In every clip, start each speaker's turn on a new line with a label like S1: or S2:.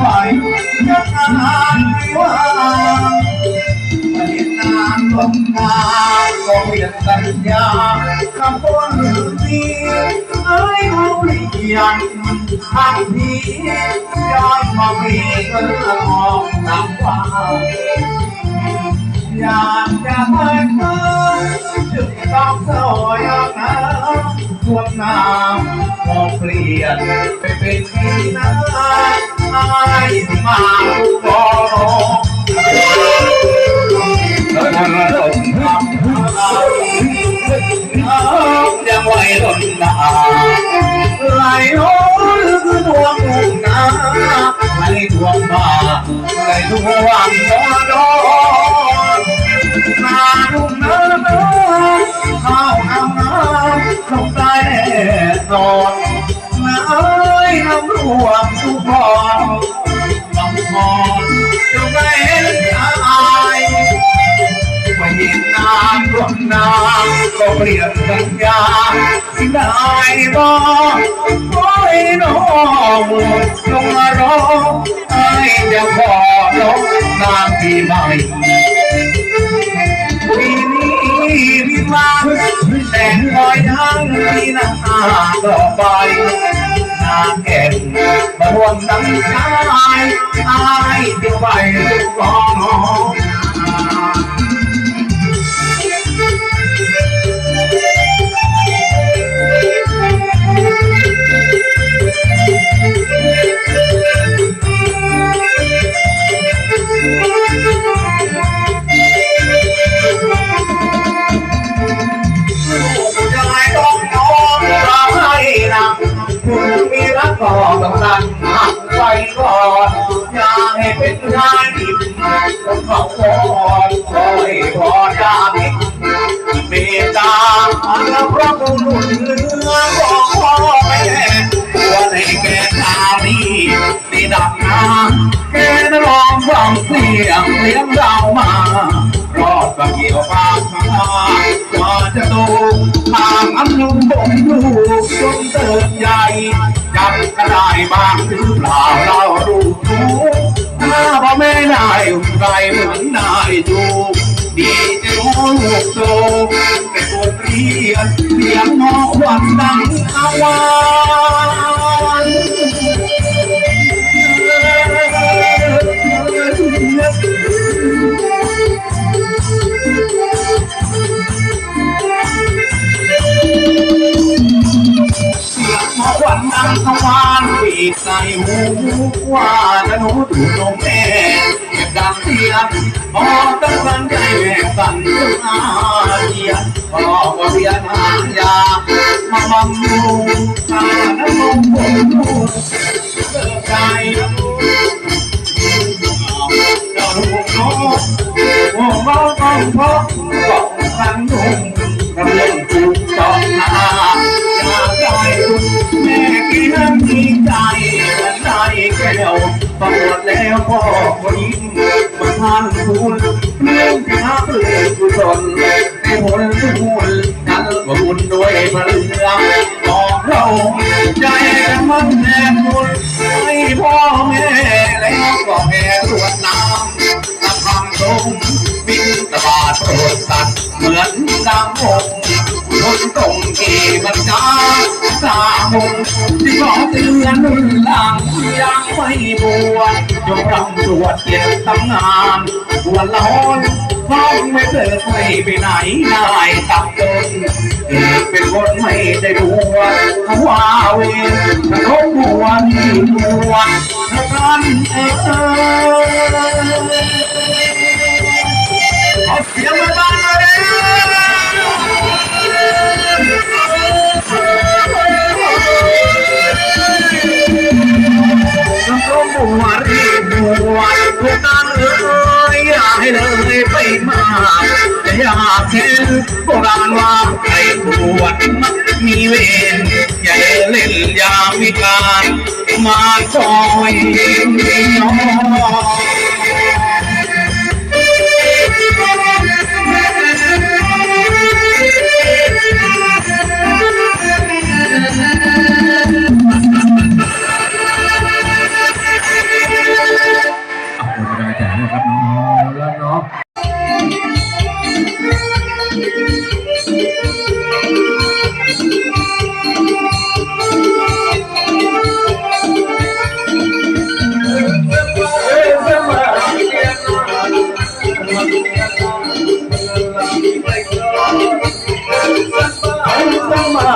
S1: ปล่อยจะทานไม่ว่าเห็นนานลงกาก็เปลี่ยนสัญญากับคนนี้เอ้ยเขาเปลี่ยนทันทีย้อนมามีก็เรื่องมองนำว่าอยากจะเห้เธอจึงต้องสอยนะควรนามพอเปลี่ยนไปเป็นที่นั้น มาลูกบอแล้วทำลมทำยังไหวล้นนาไหลโอ้คือดวงมุ่งนาไหลดวงมาไหลดวงนอนนาลุ่มน้ำข้าวน้ำน้ำลงใต้แน่นอน วมทุกพองลำพองจะไม่เห็นอายไม่เห็นน้ำรวมน้ำก็เปลี่ยนสัญญาสิ่งใดบ้างโอ้ยน้องลงมาร้องไอ้จะขอร้องน้ำปีใหม่ปีนี้พี่มาแต่งลอยทั้งปีหน้าต่อไป นาแก่นมาร่วมน้ำชายอายเดียวไปลูกน้อง พระบุรุษเรือของพ่อแม่ตัวในแก่ชาลีที่ดักน้ำแกนร้องฟังเสียงเลี้ยงเรามารอดกับเกี่ยวปากมาว่าจะโตทางอันลุ่มบ่มลูกจนเติบใหญ่จำกันได้บ้างหรือเปล่าเราดูทุกถ้าพ่อแม่ได้ไรเหมือนนายดูดีจะรู้ลูกโตเป็นบทเรียนเสียงหอควันดังอาวานเสียงหอควันดังอาวานปีกใส่หูว่าจะหนูถูกลงแม่ เก็บดังเสียงพอกตั้งกันใจแม่สั่นอาเดียนพอกว่าเรียนหายามาบำรุงตาน้ำนมบุญลูกเกิดใจเราลูกน้องหัวเราต้องพบบอกทันนุ่มกำลังถูกต้องหาอยากได้แม่กินน้ำดีใจได้แก้ว ปวดแล้วพ่อก็ยิ้มมาทานคุณเรื่องที่หาเพื่อนกุศลให้ผลทุกบุญนั้นว่าบุญด้วยพระเรื่องเราใจกันมันแน่บุญให้พ่อแม่แล้วก็แห่รวดน้ำตะพังตรงบินตะบาดโปรดสัตว์เหมือนดังองคนตรงที่มันจ้าสาหง ที่ขอเตือนหลังยังไม่บวชจงรำสวดเกียรติตำนานบวชละหนน้องไม่เลิกไม่ไปไหนนายตับจนเกิดเป็นคนไม่ได้บวชว่าเวรกระทบหัวที่บวชกันเออเอาเสียงมา อย่าเห็นโบราณว่าใครปวดมักมีเวรอย่าเล่นยามวิการมาคอยน้อง Sama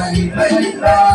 S1: Bye.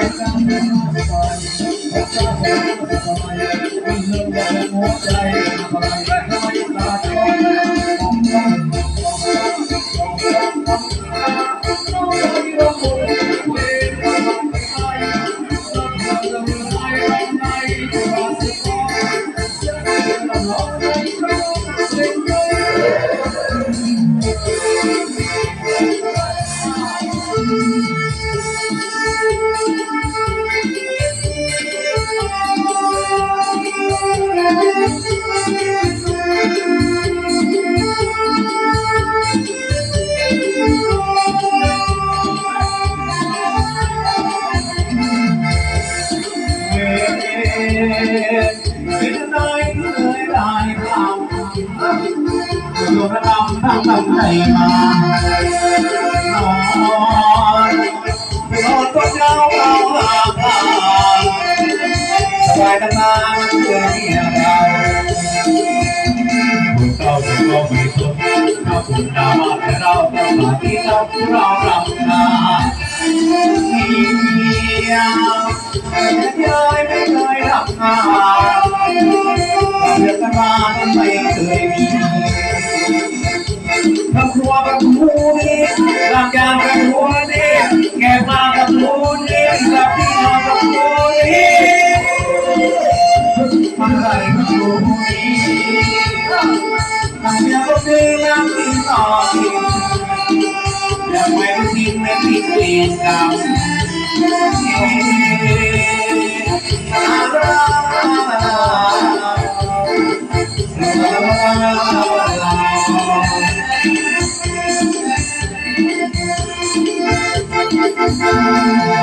S1: I'm not going. I'm not going. I'm not going. I'm not going ทำทำให้มานอนนอนก็เจ้าเอาหาพาสายนาเพื่อเมียเราบุญเก่าบุญก็ไม่สุดถ้าบุญดามแต่เราต้องมาที่เราเรารำนาเมียยายไม่เคยทำงานเดือดมาไม่เคยมี พระครัวพระครูนี่ลำยางพระครูนี่แก่มาพระครูนี่กับพี่น้องพระครูนี่ทำไรพระครูนี่ทำยาก็ซื้อน้ำกินต่อกินแล้วไม่ต้องกินไม่ติดเปลี่ยนกับอารา Música